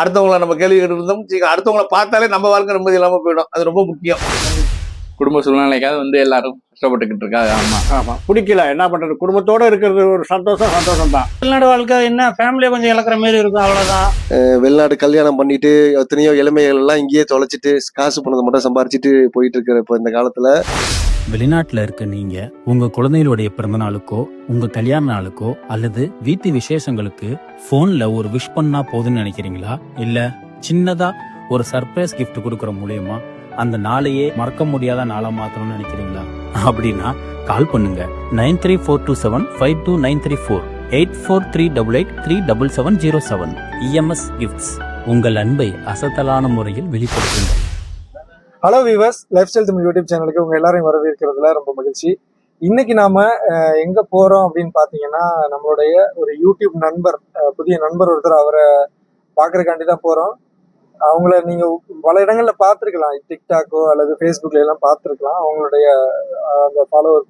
அடுத்தவங்கள நம்ம கேள்வி கேட்டு இருந்தோம் அடுத்தவங்களை பார்த்தாலே நம்ம வாழ்க்கை நிம்மதி இல்லாமல் போயிடும். அது ரொம்ப முக்கியம். குடும்ப சூழ்நிலைக்காக வந்து எல்லாரும் கஷ்டப்பட்டுக்கிட்டு இருக்காங்க. ஆமா. ஆமா. பிடிக்கல. என்ன பண்றது? குடும்பத்தோட இருக்கிறது ஒரு சந்தோஷம் சந்தோஷம் தான் வெளிநாடு வாழ்க்கை என்ன? ஃபேமிலியை கொஞ்சம் இழக்கிற மாதிரி இருக்கும் அவ்வளவுதான். வெளிநாடு கல்யாணம் பண்ணிட்டு எத்தனையோ இளமைகள் எல்லாம் இங்கேயே தொலைச்சிட்டு காசு பணத்தை மட்டும் சம்பாரிச்சிட்டு போயிட்டு இருக்கிற இப்போ இந்த காலத்துல. வெளிநாட்டுல இருக்க நீங்க உங்க குழந்தைகளுடைய பிறந்த நாளுக்கோ உங்க கல்யாண நாளுக்கோ அல்லது வீட்டு விசேஷங்களுக்கு போன்ல ஒரு விஷ் பண்ணா போதும்னு நினைக்கிறீங்களா? இல்ல சின்னதா ஒரு சர்ப்ரைஸ் gift கொடுக்கற மூலியமா அந்த நாளையே மறக்க முடியாத நாளா மாத்தணும்னு நினைக்கிறீங்களா? அப்படின்னா கால் பண்ணுங்க. Nine three four two seven five two nine three four eight four three double eight three double seven zero seven. EMS gifts உங்கள் அன்பை அசத்தலான முறையில் வெளிப்படுத்துங்கள். Hello viewers life style Tamil YouTube சேனலுக்கு உங்க எல்லாரையும் வரவேற்கிறதுல ரொம்ப மகிழ்ச்சி. இன்னைக்கு நாம எங்க போறோம் அப்படின்னு பாத்தீங்கன்னா நம்மளுடைய ஒரு யூடியூப் நண்பர் புதிய நண்பர் ஒருத்தர் அவரை பாக்குறதுக்காண்டி தான் போறோம். அவங்கள நீங்க பல இடங்கள்ல பார்த்துருக்கலாம். டிக்டாக்கோ அல்லது ஃபேஸ்புக்ல எல்லாம் பார்த்துருக்கலாம். அவங்களுடைய அந்த ஃபாலோவர்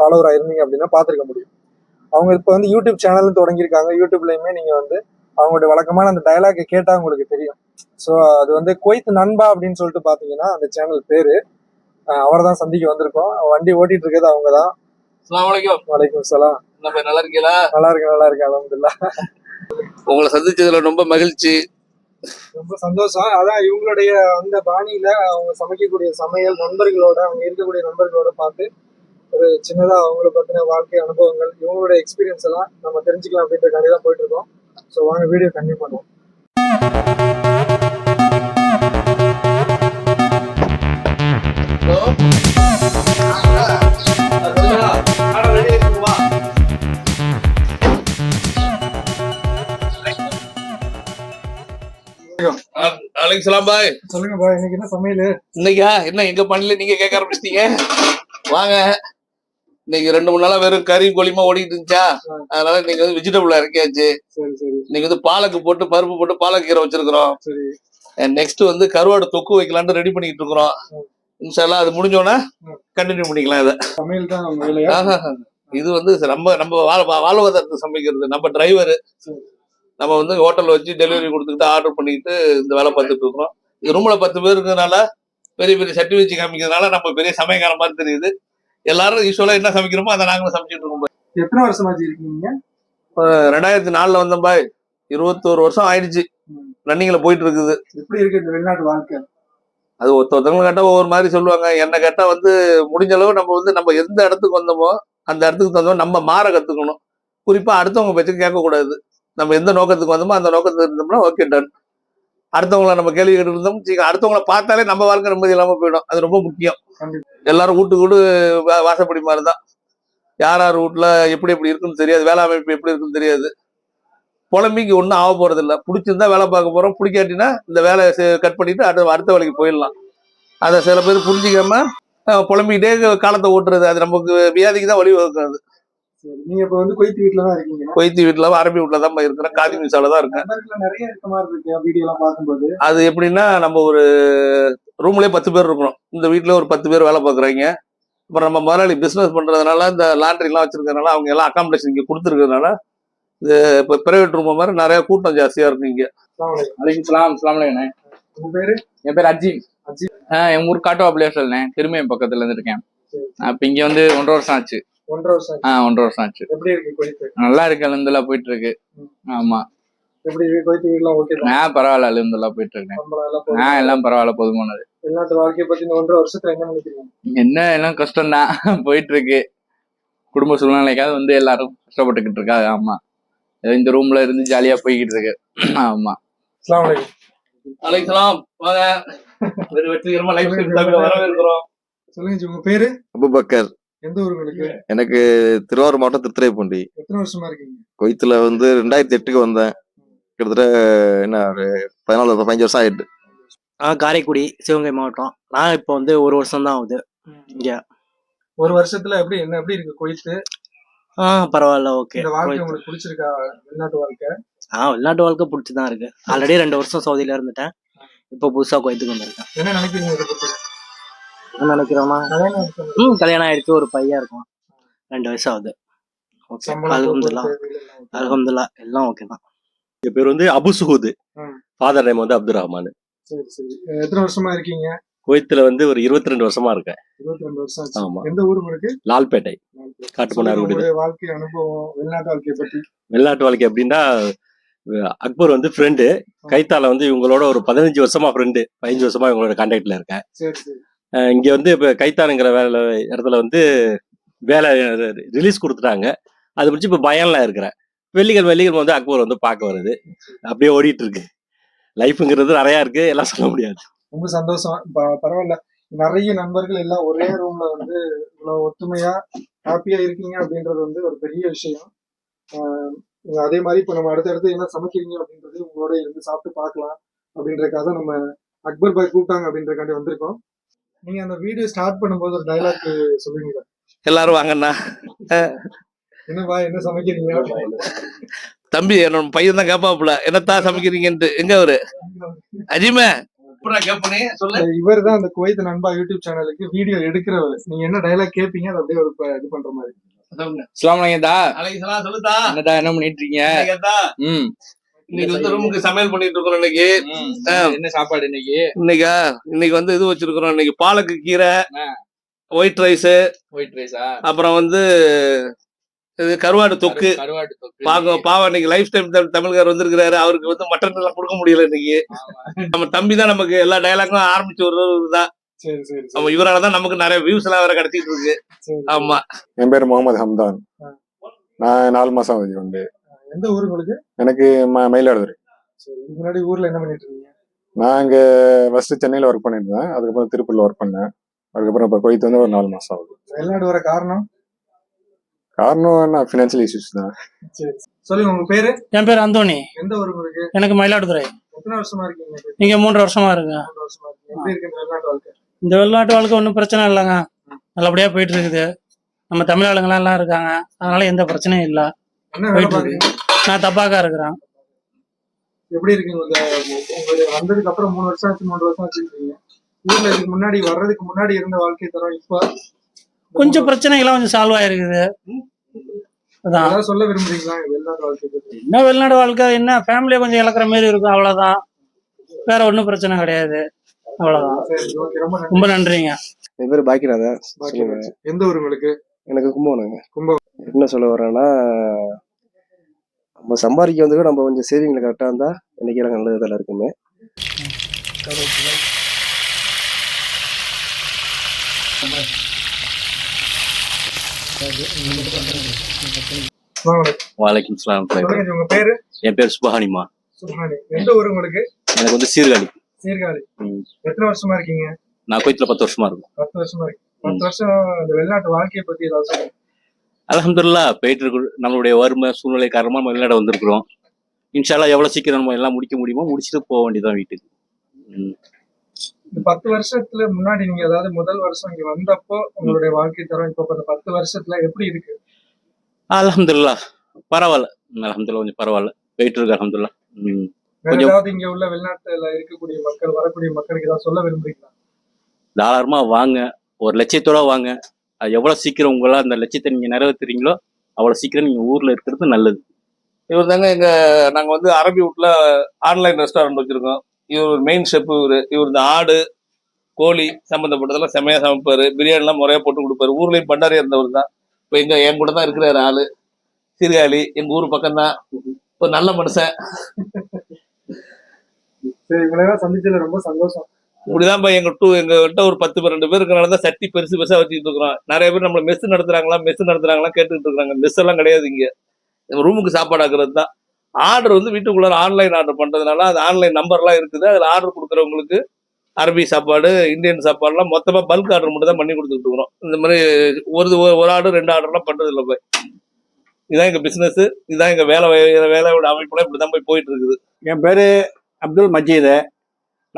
ஃபாலோவரா இருந்தீங்க அப்படின்னா பார்த்துருக்க முடியும். அவங்க இப்போ வந்து யூடியூப் சேனலும் தொடங்கியிருக்காங்க. யூடியூப்லயுமே நீங்க வந்து அவங்களுடைய வழக்கமான அந்த டயலாக்கை கேட்டா உங்களுக்கு தெரியும். ஸோ அது வந்து குவைத் நண்பா அப்படின்னு சொல்லிட்டு பார்த்தீங்கன்னா அந்த சேனல் பேரு. அவரை தான் சந்திக்க வந்திருக்கோம். வண்டி ஓட்டிட்டு இருக்கிறது அவங்க தான். வலைக்கும் சலாம் நல்லா இருக்கீங்களா? நல்லா இருக்கு நல்லா இருக்கு அலமதுல்லா உங்களை சந்திச்சதுல ரொம்ப மகிழ்ச்சி. ரொம்ப சந்தோஷம். அதான் இவங்களுடைய அந்த பாணியில அவங்க சமைக்கக்கூடிய சமையல் நண்பர்களோட அவங்க இருக்கக்கூடிய நண்பர்களோட பார்த்து ஒரு சின்னதா அவங்கள பத்தின வாழ்க்கை அனுபவங்கள் இவங்களுடைய எக்ஸ்பீரியன்ஸ் எல்லாம் நம்ம தெரிஞ்சுக்கலாம் அப்படின்றக்காண்டி தான் போயிட்டு இருக்கோம். ஸோ வாங்க வீடியோ கண்டினியூ பண்ணுவோம். அலைக்கும் சலாம் பாய் சொல்லுங்க பா இன்னைக்கு என்ன சமையல்? இன்னைக்கா? என்ன எங்க பண்ணல நீங்க கேட்க ஆரம்பிச்சிட்டீங்க? வாங்க. இன்னைக்கு ரெண்டு மூணு நாளா வெறும் கறி கோழிமா ஓடிட்டு இருந்துச்சா? அதனால இன்னைக்கு வந்து வெஜிடபிள் இறக்கியாச்சு இன்னைக்கு வந்து பாலக்கு போட்டு பருப்பு போட்டு பாலக்கீரை வச்சிருக்கிறோம். சரி. நெக்ஸ்ட் வந்து கருவாடு தொக்கு வைக்கலாம்னு ரெடி பண்ணிட்டு இருக்கிறோம். இன்ஷால்லா அது முடிஞ்சோன்னா கண்டினியூ பண்ணிக்கலாம் இதை. சமையல் தான். இது வந்து நம்ம நம்ம வாழ்வாதாரத்தை சமைக்கிறது. நம்ம டிரைவர். நம்ம வந்து ஹோட்டல் வச்சு டெலிவரி கொடுத்துக்கிட்டு ஆர்டர் பண்ணிக்கிட்டு இந்த வேலை பார்த்துட்டு இருக்கிறோம். ரூம்ல பத்து பேர் இருக்கிறதுனால பெரிய பெரிய சட்டி வச்சு காமிக்கிறதுனால நம்ம பெரிய சமயக்கார மாதிரி தெரியுது. எல்லாரும் யூஸ்வலா என்ன சமைக்கிறோமோ அதை நாங்களும் சமைச்சிட்டு இருக்கோம். எத்தனை வருஷமாச்சு இருக்கீங்க? ரெண்டாயிரத்தி நாலுல வந்தோம் பாய். இருபத்தோரு வருஷம் ஆயிடுச்சு. ரன்னிங்ல போயிட்டு இருக்குது. எப்படி இருக்கு இந்த வெளிநாட்டு வாழ்க்கை? அது ஒருத்த ஒருத்தவங்க கேட்டா ஒவ்வொரு மாதிரி சொல்லுவாங்க. என்ன கேட்டா வந்து முடிஞ்ச அளவு நம்ம வந்து நம்ம எந்த இடத்துக்கு வந்தோமோ அந்த இடத்துக்கு தகுந்த நம்ம மாற கத்துக்கணும். குறிப்பா அடுத்தவங்க பேச்சு கேட்கக்கூடாது. நம்ம எந்த நோக்கத்துக்கு வந்தோமோ அந்த நோக்கத்துக்கு இருந்தோம்னா ஓகே டன் அடுத்தவங்கள நம்ம கேள்வி கேட்டு இருந்தோம். அடுத்தவங்கள பார்த்தாலே நம்ம வாழ்க்கை நிம்மதி இல்லாம போயிடும். அது ரொம்ப முக்கியம். எல்லாரும் வீட்டுக்கு வீடு வா- வாசப்படி மாதிரி தான் யார் யார் வீட்டுல எப்படி எப்படி இருக்குன்னு தெரியாது. வேலை அமைப்பு எப்படி இருக்குன்னு தெரியாது. புலம்பிக்கு ஒன்றும் ஆக போறது இல்லை பிடிச்சிருந்தா வேலை பார்க்க போறோம். பிடிக்காட்டினா இந்த வேலையை கட் பண்ணிட்டு அடுத்த அடுத்த வேலைக்கு போயிடலாம். அதை சில பேர் புரிஞ்சிக்காம புலம்பிக்கிட்டே காலத்தை ஓட்டுறது. அது நமக்கு வியாதிக்கு தான் வழிவகுக்காது. சரி நீங்க இப்ப வந்து கொய்த்து வீட்டுல தான் இருக்கீங்க. கொய்த்தி வீட்டில் அரபி வீட்டில் தான் இருக்கிறேன். காதி மிசால தான் இருக்கேன் நிறைய இருக்க மாதிரி இருக்கு வீடியோ எல்லாம் பார்க்கும்போது. அது எப்படின்னா நம்ம ஒரு ரூம்லேயே பத்து பேர் இருக்கிறோம் இந்த வீட்டில் ஒரு பத்து பேர் வேலை பார்க்குறாங்க. அப்புறம் நம்ம முதலாளி பிஸ்னஸ் பண்ணுறதுனால இந்த லாண்ட்ரிலாம் வச்சிருக்கறதுனால அவங்க எல்லாம் அகாமடேஷன் இங்கே கொடுத்துருக்கறதுனால இது இப்போ பிரைவேட் ரூம் மாதிரி நிறைய கூட்டம் ஜாஸ்தியாக இருக்கு இங்கே. அலைக்கும். அலைக்கும் சலாம் அஸ்ஸலாமு அலைக்கும் உங்க பேரு? என் பேர் அஜீம். அஜீம். ஆஹ் என் ஊர் காட்டுவாப்பிள்ளையா சொல்லேன் திரும்பியம் பக்கத்துல இருந்து இருக்கேன். இப்ப இங்க வந்து ஒன்றரை வருஷம் ஆச்சு. ஒன்றரை வருஷம் ஒன்றரை வருஷம் ஆச்சு. எப்படி இருக்கு கொய்த்து? நல்லா இருக்கு அலுந்தலா போயிட்டு இருக்கு ஆமா. எப்படி இருக்கு கொய்த்து? வீடுலாம் ஓகே ஆஹ் பரவாயில்ல அலுந்தலா போயிட்டு இருக்கேன் சம்பளம் எல்லாம் போகுது. ஆஹ் எல்லாம் பரவாயில்ல போதுமானது. வெளிநாட்டு வாழ்க்கையை பத்தி இந்த ஒன்றரை வருஷத்துல என்ன நினைக்கிறீங்க? என்ன எல்லாம் கஷ்டம் தான் போயிட்டு இருக்கு குடும்ப சூழ்நிலைக்காக வந்து எல்லாரும் கஷ்டப்பட்டுக்கிட்டு இருக்காங்க. ஆமா. ஏதோ இந்த ரூம்ல இருந்து ஜாலியா போய்கிட்டு இருக்கு ஆமா. அஸ்ஸலாமு அலைக்கும். அலைக்கலாம் வாங்க. வெறு வெற்றிகரமா லைஃப் வரவேற்கிறோம். சொல்லுங்க ஜி, உங்க பேரு? அபுபக்கர். எந்த ஊர் உங்களுக்கு எனக்கு திருவாரூர் மாவட்டம் திருத்துறைப்பூண்டி. எத்தனை வருஷமா இருக்கீங்க? கொய்த்துல வந்து ரெண்டாயிரத்தி எட்டுக்கு வந்தேன். கிட்டத்தட்ட என்ன ஒரு பதினாலு பதினஞ்சு வருஷம் ஆயிட்டு. நான் காரைக்குடி சிவகங்கை மாவட்டம். நான் இப்போ வந்து ஒரு வருஷம் தான் ஆகுது இங்க. ஒரு வருஷத்துல எப்படி என்ன எப்படி இருக்கு கொய்த்து? ஆ பரவாயில்ல ஓகே. இந்த வாழ்க்கை உங்களுக்கு பிடிச்சிருக்கா வெளிநாட்டு வாழ்க்கை? ஆ வெளிநாட்டு வாழ்க்கை பிடிச்சி தான் இருக்கு. ஆல்ரெடி ரெண்டு வருஷம் சவுதியில இருந்துட்டேன். இப்போ புதுசா கோயத்துக்கு வந்திருக்கேன். என்ன நினைக்கிறீங்க இதை பத்தி? என்ன நினைக்கிறோமா கல்யாணம் ஆயிடுச்சு. ம் கல்யாணம் ஆயிடுச்சு ஒரு பையன் இருக்கும் ரெண்டு வயசு ஆகுது ஓகே. அலகம்துல்லா எல்லாம் ஓகே தான். என் பேர் வந்து அபு. ஃபாதர் நேம் வந்து அப்துல் ரஹ்மான் சரி சரி. அஹ் எத்தனை வருஷமா இருக்கீங்க? குவைத்தில் வந்து ஒரு இருபத்தி ரெண்டு வருஷமா இருக்கேன். இருபத்தி ரெண்டு வருஷம் ஆச்சு. ஆமா. எந்த ஊர் உங்களுக்கு? லால்பேட்டை. காட்டுமன்னார் வீடு உங்களுடைய வாழ்க்கை அனுபவம் வெளிநாட்டு வாழ்க்கையை பத்தி. வெளிநாட்டு வாழ்க்கை எப்படின்னா அஹ் அக்பர் வந்து ஃப்ரெண்டு கைத்தால வந்து இவங்களோட ஒரு பதினஞ்சு வருஷமா ஃப்ரெண்டு பதினஞ்சு வருஷமா இவங்களோட கான்டாக்ட்ல இருக்கேன். சரி சரி. அஹ் இங்கே வந்து இப்போ கைத்தானுங்கிற வேலை இடத்துல வந்து வேலை ரிலீஸ் கொடுத்துட்டாங்க. அது முடிச்சு இப்போ பயன்ல இருக்கிறேன். வெள்ளிக்கிழமை வெள்ளிக்கிழமை வந்து அக்பர் வந்து பார்க்க வருது. அப்படியே ஓடிட்டு இருக்கு லைஃப்ங்கிறது நிறையா இருக்கு. எல்லாம் சொல்ல முடியாது. ரொம்ப சந்தோஷம். பரவாயில்ல. நிறைய நண்பர்கள் எல்லாம் ஒரே ரூம்ல வந்து இவ்வளவு ஒத்துமையா ஹாப்பியா இருக்கீங்க அப்படின்றது வந்து ஒரு பெரிய விஷயம். அதே மாதிரி இப்போ நம்ம அடுத்தடுத்து என்ன சமைக்கிறீங்க அப்படின்றது உங்களோட இருந்து சாப்பிட்டு பார்க்கலாம் அப்படின்றதுக்காக நம்ம அக்பர் பாய் கூப்பிட்டாங்க அப்படின்றக்காண்டி வந்திருக்கோம். நீங்க அந்த வீடியோ ஸ்டார்ட் பண்ணும்போது ஒரு டைலாக் சொல்லுவீங்க எல்லாரும் வாங்கண்ணா. என்னப்பா என்ன சமைக்கிறீங்க? தம்பி என்னோட பையன் தான் கேப்பாப்புல. என்னத்தான் சமைக்கிறீங்கன்ட்டு. எங்க அவரு? அஜிமே. எப்படா கேப்பனே சொல்லு. இவர் தான் அந்த குவைத் நண்பா யூடியூப் சேனலுக்கு வீடியோ எடுக்கிறவர். நீங்க என்ன டைலாக் கேட்பீங்க அதை அப்படியே ஒரு இது பண்ற மாதிரி. என்ன பண்ணிட்டு இருக்கீங்க? இன்னைக்கு வந்து ரூமுக்கு சமையல் பண்ணிட்டு இருக்கோம் இன்னைக்கு. என்ன சாப்பாடு இன்னைக்கு? இன்னைக்கா? இன்னைக்கு வந்து இது வச்சிருக்கிறோம். இன்னைக்கு பாலக்கு கீரை. ஒயிட் ரைஸ் ஒயிட் ரைஸா அப்புறம் வந்து இது கருவாடு தொக்கு. கருவாட்டு தொக்கு. பாக்க பாவம் இன்னைக்கு லைஃப் டைம் தமிழ்கார் வந்திருக்கிறாரு. அவருக்கு வந்து மட்டன் எல்லாம் கொடுக்க முடியல இன்னைக்கு. நம்ம தம்பி தான் நமக்கு எல்லா டயலாக்கும் ஆரம்பிச்சு ஒரு தான் சரி சரி சரி. நம்ம இவரால தான் நமக்கு நிறைய வியூஸ் எல்லாம் வேற கிடைச்சிட்டு இருக்கு. ஆமா. என் பேர் முகமது ஹம்தான். நான் நாலு மாசம் வந்து. எந்த ஊர் உங்களுக்கு? எனக்கு ம- மயிலாடுதுறை. சரி இதுக்கு முன்னாடி ஊர்ல என்ன பண்ணிட்டு இருக்கீங்க நான் இங்க ஃபர்ஸ்ட் சென்னையில ஒர்க் பண்ணிட்டு இருந்தேன். அதுக்கப்புறம் திருப்பூர்ல ஒர்க் பண்ணேன். அதுக்கப்புறம் இப்போ குவைத் வந்து ஒரு நாலு மாசம் ஆகுது. வெளிநாடு வர காரணம்? காரணம் என்ன? ஃபினான்ஷியல் இஷ்யூஸ் தான். சரி சொல்லுங்க உங்க பேரு? என் பேர் அந்தோணி. எந்த ஊர் உங்களுக்கு? எனக்கு மயிலாடுதுறை. எத்தனை வருஷமா இருக்கீங்க? இங்க மூன்று வருஷமா இருக்கு மூணு வருஷமா இருக்கீங்க. எப்படி இருக்கு இந்த வெளிநாட்டு வாழ்க்கை? இந்த வெளிநாட்டு வாழ்க்கை ஒன்றும் பிரச்சனை இல்லைங்க. நல்லபடியா போயிட்டு இருக்குது. நம்ம தமிழ் ஆளுங்களாம் எல்லாம் இருக்காங்க. அதனால எந்த பிரச்சனையும் இல்லை. போயிட்டு நான் தப்பாக்கா இருக்கிறேன். எப்படி இருக்கு உங்க உங்க வந்ததுக்கு அப்புறம் மூணு வருஷம் ஆச்சு மூணு வருஷம் ஆச்சுன்றீங்க ஊர்ல இதுக்கு முன்னாடி வர்றதுக்கு முன்னாடி இருந்த வாழ்க்கை தரம் இப்ப? கொஞ்சம் பிரச்சனைகள்லாம் கொஞ்சம் சால்வ் ஆயிருக்குது. அதான். சொல்ல விரும்புறீங்களா? வாழ்க்கை என்ன வெளிநாடு வாழ்க்கை? என்ன? ஃபேமிலியை கொஞ்சம் இழக்கிற மாதிரி இருக்கும் அவ்வளவுதான். வேற ஒன்றும் பிரச்சனை கிடையாது. அவ்வளவுதான். ரொம்ப நன்றி. ரொம்ப நன்றிங்க. என் பேர் பாக்கியநாதன். பாக்கி எந்த ஊர் உங்களுக்கு? எனக்கு கும்பகோணங்க. கும்பகோணம். என்ன சொல்ல வரேன்னா நம்ம சம்பாதிக்க வந்து நம்ம கொஞ்சம் சேவிங்ல கரெக்டாக இருந்தா இன்னைக்கு எல்லாம் நல்லது தான் இருக்குமே. வாங்க, வலைக்கம் சலாம் சொல்லுங்க உங்க பேரு? என் பேர் சுபஹானிமா எந்த ஊர் உங்களுக்கு? எனக்கு வந்து சீர்காழி. சீர்காழி. எத்தனை வருஷமா இருக்கீங்க? நான் குவைத்தில் பத்து வருஷமா இருக்கும் பத்து வருஷமா இருக்கு பத்து வருஷம் இந்த வெளிநாட்டு வாழ்க்கையை பத்தி ஏதாவது சொல்லுங்க. அலமதுல்லா போயிட்டு இருக்கு நம்மளுடைய வறுமை சூழ்நிலை காரணமா நம்ம வெளிநாடு வந்திருக்கிறோம். இன்ஷால்லா எவ்வளவு சீக்கிரம் நம்ம எல்லாம் முடிக்க முடியுமோ முடிச்சுட்டு போக வேண்டியதான் வீட்டுக்கு. பத்து வருஷத்துல முன்னாடி நீங்க அதாவது முதல் வருஷம் இங்க வந்தப்போ உங்களுடைய வாழ்க்கை தரம் இப்ப பத்து வருஷத்துல எப்படி இருக்கு? அல்ஹம்துலில்லா பரவாயில்ல. அலமதுல்லா கொஞ்சம் பரவாயில்ல. போயிட்டு இருக்கு அலமதுல்லா கொஞ்சம் இங்க உள்ள வெளிநாட்டுல இருக்கக்கூடிய மக்கள் வரக்கூடிய மக்களுக்கு ஏதாவது சொல்ல விரும்புறீங்களா? தாராளமா வாங்க. ஒரு லட்சியத்தோட வாங்க. அது எவ்வளவு சீக்கிரம் உங்களால் அந்த லட்சியத்தை நீங்க நிறைவேற்றுறீங்களோ அவ்வளவு சீக்கிரம் நீங்க ஊர்ல இருக்கிறது நல்லது. இவர் தாங்க எங்க நாங்க வந்து அரபி வீட்ல ஆன்லைன் ரெஸ்டாரண்ட் வச்சிருக்கோம். இவர் மெயின் ஷெஃப் இவரு. இவர் இந்த ஆடு கோழி சம்மந்தப்பட்டதெல்லாம் செமையா சமைப்பாரு. பிரியாணிலாம் முறையா போட்டு கொடுப்பாரு. ஊர்லயும் பண்டாரியா இருந்தவர் தான். இப்போ எங்க என் கூட தான் இருக்கிறாரு ஆளு. சீர்காழி எங்க ஊர் பக்கம் தான் ஒரு நல்ல மனுஷன். சரி இவ்வளவு சந்திச்சதுல ரொம்ப சந்தோஷம். இப்படிதான் போய் எங்க டூ எங்க கிட்ட ஒரு பத்து பன்னெண்டு பேருக்கு நடந்தா தான் சட்டி பெருசு பெருசா வச்சுட்டு இருக்கிறோம். நிறைய பேர் நம்மள மெஸ் நடத்துறாங்களா மெஸ் நடத்துறாங்களா கேட்டுக்கிட்டு இருக்காங்க மெஸ் எல்லாம் கிடையாது இங்க. ரூமுக்கு சாப்பாடு ஆக்குறது தான். ஆர்டர் வந்து வீட்டுக்குள்ள ஆன்லைன் ஆர்டர் பண்றதுனால அது ஆன்லைன் நம்பர்லாம் இருக்குது. அதுல ஆர்டர் கொடுக்குறவங்களுக்கு அரபி சாப்பாடு இந்தியன் சாப்பாடுலாம் மொத்தமா பல்க் ஆர்டர் மட்டும் தான் பண்ணி கொடுத்துட்டு இருக்கிறோம். இந்த மாதிரி ஒரு ஒரு ஆர்டர் ரெண்டு ஆர்டர்லாம் பண்றது இல்லை போய். இதுதான் எங்க பிசினஸ் இதுதான் எங்க வேலை வேலையோட வேலையோட அமைப்புல இப்படிதான் போய் போயிட்டு இருக்குது. என் பேரு அப்துல் மஜீது.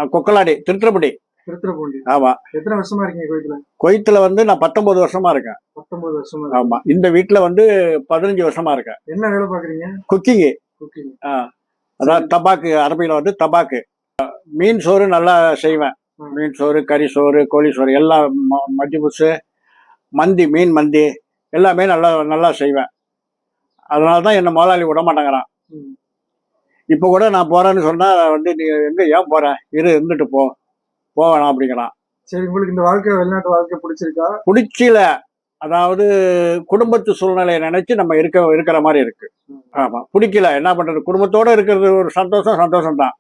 நான் கொக்கலாடி திருத்திரப்பட்டி திருத்துறப்பூண்டி ஆமா. எத்தனை வருஷமா இருக்கீங்க கோயத்துல குவைத்துல வந்து நான் பத்தொன்பது வருஷமா இருக்கேன். பத்தொன்பது வருஷமா. ஆமா. இந்த வீட்டுல வந்து பதினஞ்சு வருஷமா இருக்கேன். என்ன வேலை பாக்குறீங்க? குக்கிங்கு. குக்கிங். அதாவது தபாக்கு அரபியில வந்து தபாக்கு. மீன் சோறு நல்லா செய்வேன். மீன் சோறு கறி சோறு கோழி சோறு எல்லாம் ம- மஜ்ஜிபுசு மந்தி மீன் மந்தி எல்லாமே நல்லா நல்லா செய்வேன். அதனால தான் என்னை முதலாளி விட மாட்டேங்கிறான். இப்போ கூட நான் போறேன்னு சொன்னா வந்து நீ எங்க ஏன் போற? இரு இருந்துட்டு போ. போவேணாம் அப்படிங்கிறான். சரி உங்களுக்கு இந்த வாழ்க்கை வெளிநாட்டு வாழ்க்கை பிடிச்சிருக்கா? பிடிச்சில. அதாவது குடும்பத்து சூழ்நிலையை நினைச்சு நம்ம இருக்க இருக்கிற மாதிரி இருக்கு. ஆமா. பிடிக்கல. என்ன பண்றது? குடும்பத்தோட இருக்கிறது ஒரு சந்தோஷம் சந்தோஷம் தான்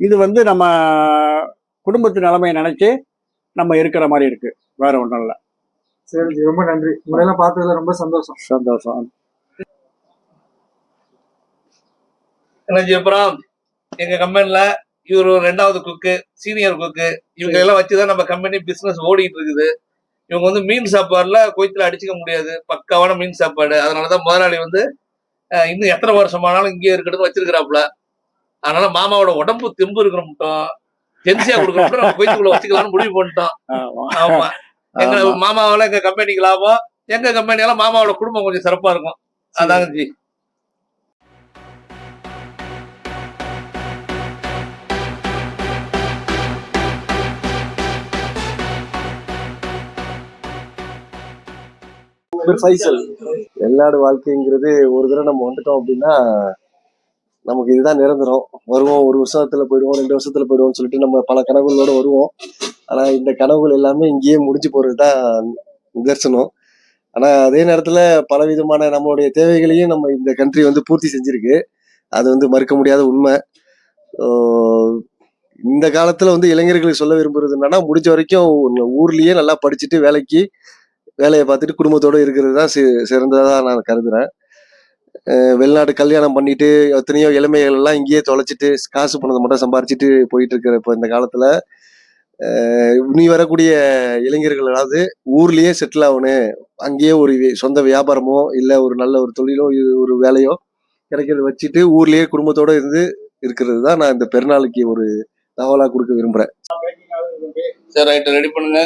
இது வந்து நம்ம குடும்பத்து நிலைமையை நினைச்சு நம்ம இருக்கிற மாதிரி இருக்கு. வேற ஒன்றும் இல்லை. சரி ரொம்ப நன்றி. உங்களெல்லாம் பார்த்ததுல ரொம்ப சந்தோஷம். சந்தோஷம். எனர்ஜி அப்புறம் எங்க கம்பெனில இவர் ரெண்டாவது குக்கு சீனியர் குக்கு இவங்க எல்லாம் வச்சுதான் நம்ம கம்பெனி பிசினஸ் ஓடிட்டு இருக்குது. இவங்க வந்து மீன் சாப்பாடுல கோயத்துல அடிச்சுக்க முடியாது. பக்காவான மீன் சாப்பாடு. அதனாலதான் முதலாளி வந்து இன்னும் எத்தனை வருஷமானாலும் இங்கே இருக்கட்டும் வச்சிருக்கிறாப்புல. அதனால மாமாவோட உடம்பு தெம்பு இருக்கிற மட்டும் ஜென்சியா கொடுக்க மட்டும் நம்ம கோயத்துக்குள்ள வச்சுக்கலாம்னு முடிவு பண்ணிட்டோம். ஆமா. எங்க. மாமாவால எங்க கம்பெனிக்கு லாபம். எங்க கம்பெனியால மாமாவோட குடும்பம் கொஞ்சம் சிறப்பா இருக்கும். அதாங்க ஜி. ஃபைசல் வெளிநாடு வாழ்க்கைங்கிறது ஒரு தடவை நம்ம வந்துட்டோம் அப்படின்னா நமக்கு இதுதான் நிரந்தரம். வருவோம் ஒரு வருஷத்துல போயிடுவோம் ரெண்டு வருஷத்துல போயிடுவோம்னு சொல்லிட்டு நம்ம பல கனவுகளோட வருவோம். ஆனா இந்த கனவுகள் எல்லாமே இங்கேயே முடிஞ்சு போறதுதான் நிதர்சனம். ஆனா அதே நேரத்துல பல விதமான நம்மளுடைய தேவைகளையும் நம்ம இந்த கண்ட்ரி வந்து பூர்த்தி செஞ்சிருக்கு. அது வந்து மறுக்க முடியாத உண்மை. இந்த காலத்துல வந்து இளைஞர்களுக்கு சொல்ல விரும்புறது என்னன்னா முடிஞ்ச வரைக்கும் ஊர்லயே நல்லா படிச்சுட்டு வேலைக்கு வேலையை பார்த்துட்டு குடும்பத்தோட இருக்கிறது தான் சி- சிறந்ததாக நான் கருதுகிறேன் வெளிநாட்டு வெளிநாடு கல்யாணம் பண்ணிட்டு எத்தனையோ இளமைகள் எல்லாம் இங்கேயே தொலைச்சிட்டு காசு பணத்தை மட்டும் சம்பாரிச்சிட்டு போயிட்டு இருக்கிற இப்போ இந்த காலத்தில் இனி வரக்கூடிய இளைஞர்கள் அதாவது ஊர்லேயே செட்டில் ஆகணும். அங்கேயே ஒரு சொந்த வியாபாரமோ இல்லை ஒரு நல்ல ஒரு தொழிலோ ஒரு வேலையோ கிடைக்கிறத வச்சுட்டு ஊர்லேயே குடும்பத்தோடு இருந்து இருக்கிறது தான் நான் இந்த பெருநாளுக்கு ஒரு தகவலாக கொடுக்க விரும்புகிறேன் சரி ரைட்டு ரெடி பண்ணுங்க.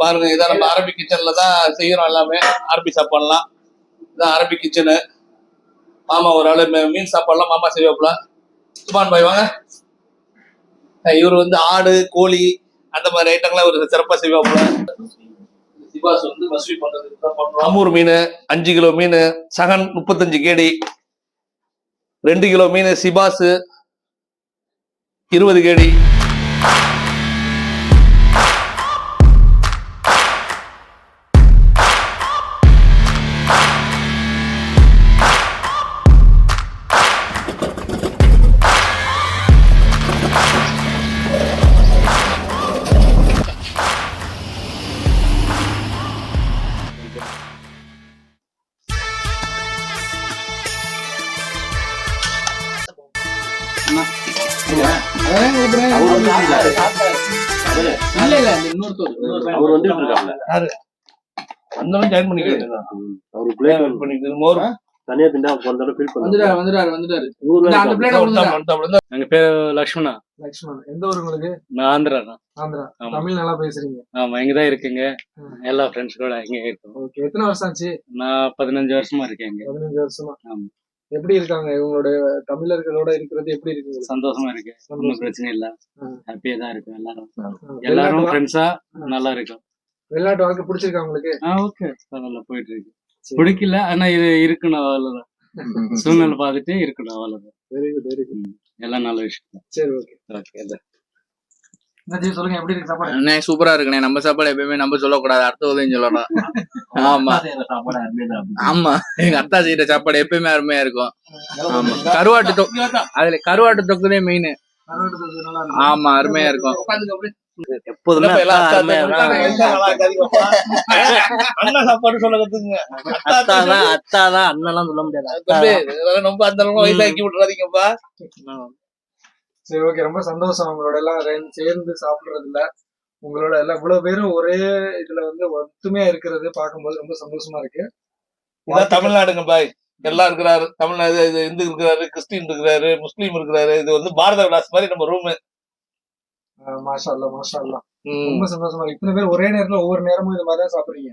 பாருங்க இதான் நம்ம அரபிக் கிச்சன்ல தான் செய்யறோம் எல்லாமே. அரபி சாப்பாடுலாம். இதான் அரபிக் கிச்சனு மாமா ஒரு ஆளு மீன் சாப்பாடுலாம் மாமா செய்வாப்புல. சுமான் பாய் வாங்க. இவர் வந்து ஆடு கோழி அந்த மாதிரி ஐட்டங்கள்லாம் இவர் சிறப்பாக செய்வாப்புல. சிபாஸ் வந்து தான் பண்றோம். அம்மூர் மீன் அஞ்சு கிலோ மீன் சகன் முப்பத்தஞ்சு கேடி ரெண்டு கிலோ மீன் சிபாஸ் இருபது கேடி. அவர் வந்துட்டு இருக்காப்ல அந்த ஜாயின் பண்ணிக்கிறேன் அவர் பிளேட் பண்ணிக்கிறது மோர். தனியா திண்டா போன தடவை ஃபீல் வந்துட்டாரு வந்துட்டாரு வந்துட்டாரு. ஊர்ல இந்த அந்த பிளேட் கொடுங்க எங்க பேர் லக்ஷ்மணா. லக்ஷ்மண். எந்த ஊர் உங்களுக்கு? நான் ஆந்திரா ஆந்திரா. தமிழ் நல்லா பேசுறீங்க. ஆமா இங்க தான் இருக்குங்க எல்லா ஃப்ரெண்ட்ஸ் கூட இங்க இருக்கோம். ஓகே எத்தனை வருஷம் ஆச்சு? நான் பதினஞ்சு வருஷமா இருக்கேன் இங்க. பதினஞ்சு வருஷமா. ஆமா. எப்படி இருக்காங்க? இவங்களோட தமிழர்களோட இருக்கிறது எப்படி இருக்கு? சந்தோஷமா இருக்கு. ஒன்றும். பிரச்சனை இல்ல. ஹாப்பியா தான் இருக்கும் எல்லாரும். எல்லாரும் ஃப்ரெண்ட்ஸா நல்லா இருக்கும். வெளிநாட்டு வாழ்க்கை பிடிச்சிருக்கா உங்களுக்கு? ஓகே நல்லா போயிட்டு இருக்கு. பிடிக்கல ஆனா இது இருக்கணும் அவ்வளவுதான். சூழ்நிலை பார்த்துட்டு இருக்கணும் அவ்வளவுதான். வெரி குட் வெரி குட் எல்லாம் நல்ல விஷயம். சரி ஓகே ஓகே சொல்லுங்க எப்படி இருக்கு சாப்பாடு? அண்ணே சூப்பரா இருக்குண்ணே. நம்ம சாப்பாடு எப்பயுமே நம்ம சொல்லக்கூடாது. அடுத்த உதவியும் சொல்லலாம். ஆமா. ஆமா. எங்க அத்தா செய்யற சாப்பாடு எப்பயுமே அருமையா இருக்கும். ஆமா. கருவாட்டு தொக்கு. அதுல கருவாட்டு தொக்குதே மெயின் கருவாட்டு தொக்கு நல்லா இருக்கு. ஆமா அருமையா இருக்கும். எப்போதுமே இல்லப்பா, எல்லாம் அக்கா அத்தா அருமையா இருக்காங்க, இருக்கும். எல்லாம் நல்லா இருக்காதீங்கப்பா. அண்ணா சாப்பாடு சொல்ல கத்துக்குங்க. அத்தா அத்தா தான் அத்தா. தான் அண்ணெல்லாம் சொல்ல முடியாது. ரொம்ப அந்த அளவுக்கு வயசாக்கி விட்டுறாதீங்கப்பா. சரி ஓகே ரொம்ப சந்தோஷம் உங்களோட எல்லாம் சேர்ந்து சாப்பிடுறதுல. உங்களோட எல்லாம் இவ்வளவு பேரும் ஒரே இதுல வந்து ஒத்துமையா இருக்கிறது பார்க்கும்போது ரொம்ப சந்தோஷமா இருக்கு. தமிழ்நாடுங்க பாய். எல்லாம் இருக்கிறாரு. தமிழ்நாடு இது இந்து இருக்கிறாரு கிறிஸ்டின் இருக்கிறாரு முஸ்லீம் இருக்கிறாரு. இது வந்து பாரத விலாஸ் மாதிரி நம்ம ரூம் மாஷா அல்லா மாஷா அல்லா ரொம்ப சந்தோஷமா இருக்கு. இத்தனை பேர் ஒரே நேரத்துல ஒவ்வொரு நேரமும் இது மாதிரி தான் சாப்பிடுறீங்க.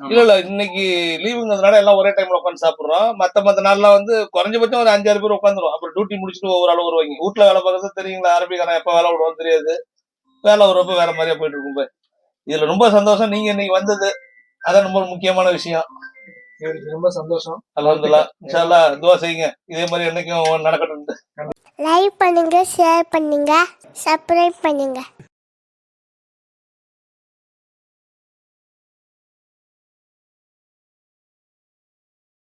இல்ல இல்ல இன்னைக்கு லீவுங்கிறதுனால எல்லாம் ஒரே டைம்ல உட்காந்து சாப்பிடுறோம். மத்த மத்த நாள்லாம் வந்து குறைஞ்சபட்சம் ஒரு அஞ்சாறு பேர் உட்காந்துரும் அப்புறம் டியூட்டி முடிச்சுட்டு ஒவ்வொரு ஆள் வருவாங்க. வீட்டுல வேலை பார்க்கறது தெரியுங்களா? அரபிக்காரன் எப்ப வேலை விடுவோம் தெரியாது. வேலை வருவப்ப வேற மாதிரியா போயிட்டு இருக்கும் பாய். இதுல ரொம்ப சந்தோஷம். நீங்க இன்னைக்கு வந்தது அதான் ரொம்ப முக்கியமான விஷயம். ரொம்ப சந்தோஷம். அல்ஹம்துலில்லாஹ் இன்ஷா அல்லாஹ் துவா செய்யுங்க. இதே மாதிரி என்னைக்கும் நடக்கட்டும். லைக் பண்ணுங்க ஷேர் பண்ணுங்க சப்ஸ்கிரைப் பண்ணுங்க.